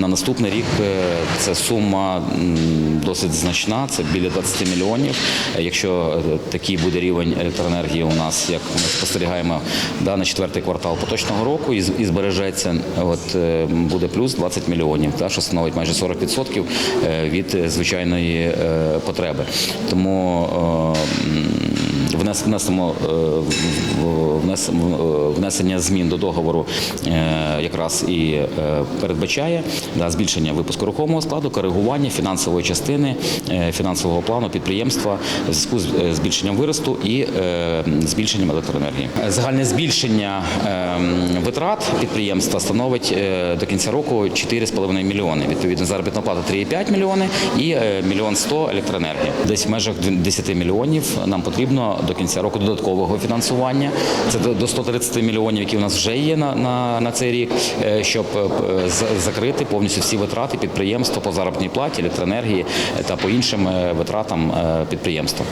На наступний рік е, це сума досить значна, це біля 20 мільйонів. Якщо е, такий буде рівень електроенергії у нас, як ми спостерігаємо да, на четвертий квартал поточного року, і, збережеться, от е, буде плюс 20 мільйонів, та, що становить майже 40% е, від звичайної потреби. Тому внесемо внесення змін до договору е, якраз і е, передбачає да, збільшення випуску рухомого складу, коригування фінансової частини е, фінансового плану підприємства в зв'язку з збільшенням виросту і збільшенням електроенергії. Загальне збільшення е, витрат підприємства становить е, до кінця року 4,5 мільйони. Відповідно, заробітна плата 3,5 мільйони і е, мільйон 100 електроенергії. Десь в межах 10 мільйонів нам потрібно до кінця року додаткового фінансування. Це до до 130 мільйонів, які у нас вже є на, на, на цей рік, е, щоб закрити повністю всі витрати підприємства по заробітній платі, електроенергії та по іншим витратам підприємства.